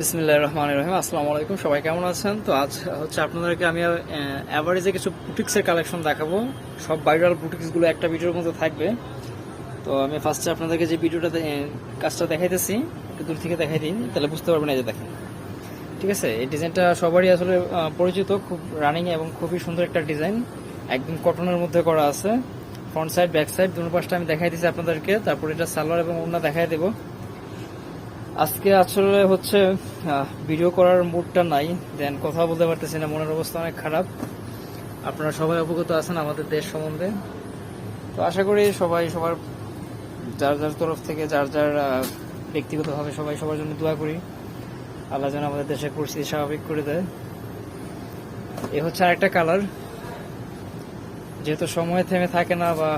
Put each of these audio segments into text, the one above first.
বিসমিল্লাহ রহমান রহিম। আসসালামু আলাইকুম, সবাই কেমন আছেন? তো আজ হচ্ছে আপনাদেরকে আমি অ্যাভারেজে কিছু বুটিক্সের কালেকশন দেখাবো। সব ভাইরাল বুটিক্সগুলো একটা ভিডিওর মধ্যে থাকবে। তো আমি ফার্স্টে আপনাদেরকে যে ভিডিওটা কাজটা দেখাইতেছি, একটু দূর থেকে দেখাই দিন তাহলে বুঝতে পারবেন এই যে দেখেন। ঠিক আছে? এই ডিজাইনটা সবারই আসলে পরিচিত, খুব রানিং এবং খুবই সুন্দর একটা ডিজাইন একদম কটনের মধ্যে করা আছে। ফ্রন্ট সাইড ব্যাক সাইড দুটো পাশটা আমি দেখাই দিচ্ছি আপনাদেরকে। তারপর এটা সালোয়ার এবং ওড়না দেখাই দেবো। আজকে আসলে হচ্ছে ভিডিও করার মুডটা নাই। দেন কথা বলতে পারতেছি না, মনের অবস্থা অনেক খারাপ। আপনারা সবাই অবগত আছেন আমাদের দেশ সম্বন্ধে। তো আশা করি সবাই, সবার, যার যার তরফ থেকে, যার যার ব্যক্তিগতভাবে সবাই সবার জন্য দোয়া করি। আল্লাহ যেন আমাদের দেশের পরিস্থিতি স্বাভাবিক করে দেয়। এ হচ্ছে আরেকটা কালার যেহেতু সময় থেমে থাকে না বা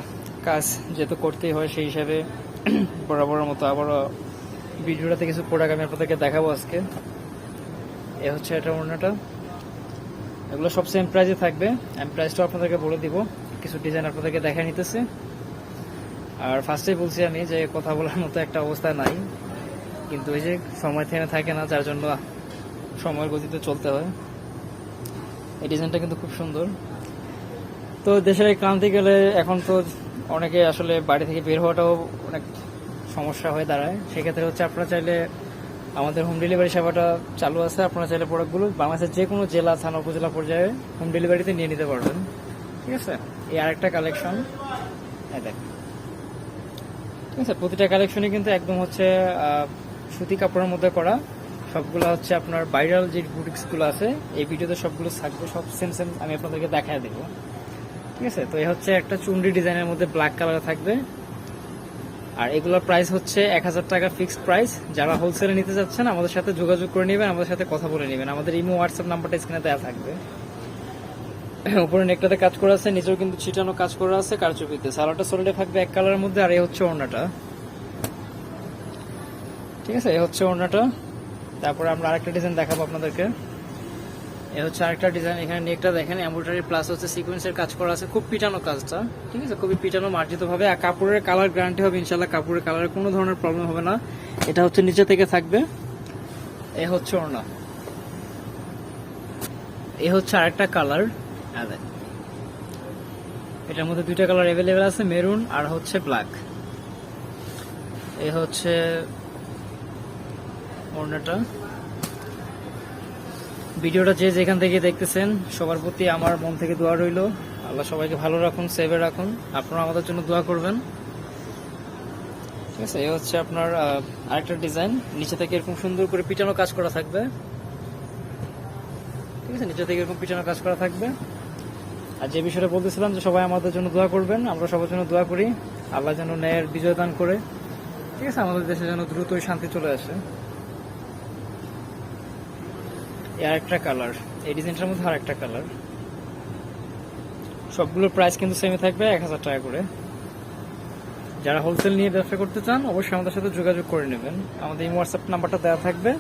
কাজ যেহেতু করতেই হয়, সেই হিসাবে বরাবরের মতো আবারও ভিডিওটাতে কিছু প্রোডাক্ট আমি আপনাদেরকে দেখাবো আজকে। এ হচ্ছে এটা ওড়নাটা। এগুলো সব সেম প্রাইসে থাকবে। আমি প্রাইসটা আপনাদেরকে বলে দিব। কিছু ডিজাইন আপনাদেরকে দেখা নিতেছে। আর ফার্স্টেই বলছি আমি যে কথা বলার মতো একটা অবস্থা নাই। কিন্তু ওই যে সময় থেমে থাকে না, যার জন্য সময়ের গতিতে চলতে হয়। এই ডিজাইনটা কিন্তু খুব সুন্দর। তো দেশের এই ক্রান্তি গেলে এখন তো অনেকে আসলে বাড়ি থেকে বের হওয়াটাও অনেক সমস্যা হয়ে দাঁড়ায়। সেক্ষেত্রে হচ্ছে আপনারা চাইলে আমাদের হোম ডেলিভারি সেবাটা চালু আছে। আপনারা চাইলে প্রোডাক্টগুলো বাংলাদেশের যে কোনো জেলা, থানা, উপজেলা পর্যায়ে হোম ডেলিভারিতে নিয়ে নিতে পারবেন। ঠিক আছে? এই আরেকটা কালেকশন দেখ ঠিক আছে? প্রতিটা কালেকশনই কিন্তু একদম হচ্ছে সুতি কাপড়ের মধ্যে করা। সবগুলো হচ্ছে আপনার ভাইরাল যে বুটিক্সগুলো আছে, এই ভিডিওতে সবগুলো থাকবে। সব সেম সেম আমি আপনাদেরকে দেখায় দেবো। ঠিক আছে? তো এই হচ্ছে একটা চুন্ডি ডিজাইনের মধ্যে ব্ল্যাক কালারে থাকবে। আর এগুলোর প্রাইস হচ্ছে এক হাজার টাকা ফিক্সড প্রাইস যারা হোলসেলে নিতে যাচ্ছেন, আমাদের সাথে যোগাযোগ করে নেবেন, আমাদের সাথে কথা বলে নেবেন। আমাদের ইমো হোয়াটসঅ্যাপ নাম্বারটা স্ক্রিনে দেওয়া থাকবে। উপরে নেকটাতে কাজ করা আছে, নিচেও কিন্তু ছিটানো কাজ করা আছে, কারচুপিতে। সালোয়ারটা সোলডে থাকবে এক কালারের মধ্যে, আর এই হচ্ছে ওড়নাটা। ঠিক আছে? এই হচ্ছে ওড়নাটা। তারপরে আমরা আরেকটা ডিজাইন দেখাবো আপনাদেরকে। এ হচ্ছে আরেকটা ডিজাইন এখানে নেকটা দেখেন এমব্রয়ডারি প্লাস হচ্ছে সিকোয়েন্সের কাজ করা আছে। খুব পিটানো কাজটা, ঠিক আছে? খুবই পিটানো মার্জিত ভাবে আর কাপড়ের কালার গ্যারান্টি হবে ইনশাল্লাহ কাপড়ের কালারের কোনো ধরনের প্রবলেম হবে না। এটা হচ্ছে নিচে থেকে থাকবে। এ হচ্ছে ওড়না। এ হচ্ছে আরেকটা কালার এটার মধ্যে দুইটা কালার অ্যাভেলেবেল আছে মেরুন আর হচ্ছে ব্ল্যাক এ হচ্ছে ওড়নাটা। ভিডিওটা যে যেখান থেকে দেখতেছেন, সবার প্রতি আমার মন থেকে দোয়া রইল। আল্লাহ সবাইকে ভালো রাখুন, সেভে রাখুন। আপনারা আমাদের জন্য দোয়া করবেন। ঠিক আছে এই হচ্ছে আপনার আরেকটা ডিজাইন। নিচে থেকে এরকম সুন্দর করে পিটানো কাজ করা থাকবে। ঠিক আছে, নিচে থেকে এরকম পিটানো কাজ করা থাকবে। আর যে বিষয়টা বলতেছিলাম যে সবাই আমাদের জন্য দোয়া করবেন, আমরা সবার জন্য দোয়া করি। আল্লাহ যেন ন্যায়ের বিজয় দান করে। ঠিক আছে, আমাদের দেশে যেন দ্রুতই শান্তি চলে আসে। এই আরেকটা কালার এই ডিজাইনটার মধ্যে আরেকটা কালার সবগুলোর প্রাইস কিন্তু সেমই থাকবে, এক হাজার টাকা করে। যারা হোলসেল নিয়ে ব্যবসা করতে চান, অবশ্যই আমাদের সাথে যোগাযোগ করে নেবেন। আমাদের এই হোয়াটসঅ্যাপ নাম্বারটা দেওয়া থাকবে।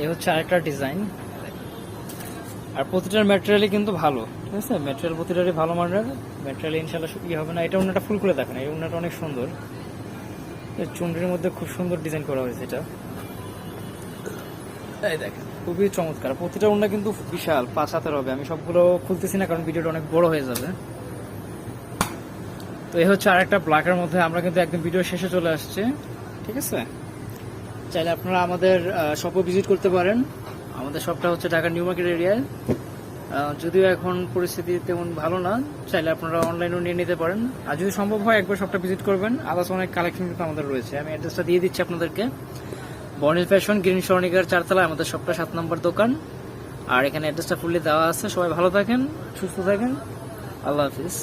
এই হচ্ছে আরেকটা ডিজাইন আর প্রতিটার ম্যাটেরিয়ালই কিন্তু ভালো, ঠিক আছে? ম্যাটেরিয়াল প্রতিটারই ভালো মানের। ম্যাটেরিয়াল ইনশাল্লাহ ইয়ে হবে না। এটা অন্যটা ফুল করে দেখেন। এই অন্যটা অনেক সুন্দর। চুনরির মধ্যে খুব সুন্দর ডিজাইন করা হয়েছে এটা। এই দেখেন। খুবই চমৎকার। প্রতিটা ওড়না কিন্তু বিশাল, পাঁচ হাতের হবে। আমি সবগুলো খুলতেছি না কারণ ভিডিওটা অনেক বড় হয়ে যাবে। তো এই হচ্ছে আর একটা ব্ল্যাকের মধ্যে আমরা কিন্তু একদম ভিডিও শেষে চলে আসছে। ঠিক আছে? চাইলে আপনারা আমাদের শপও ভিজিট করতে পারেন। আমাদের শপটা হচ্ছে ঢাকা নিউ মার্কেট এরিয়ায় যদিও এখন পরিস্থিতি তেমন ভালো না, চাইলে আপনারা অনলাইনেও নিয়ে নিতে পারেন। আর যদি সম্ভব হয়, একবার শপটা ভিজিট করবেন। আদার্স অনেক কালেকশন কিন্তু আমাদের রয়েছে। আমি অ্যাড্রেসটা দিয়ে দিচ্ছি আপনাদেরকে। বর্ণিল ফ্যাশন গ্রিন স্বর্ণিকার চারতলা আমাদের সবটা সাত নম্বর দোকান। আর এখানে অ্যাড্রেসটা ফুললি দেওয়া আছে। সবাই ভালো থাকেন, সুস্থ থাকেন। আল্লাহ হাফিজ।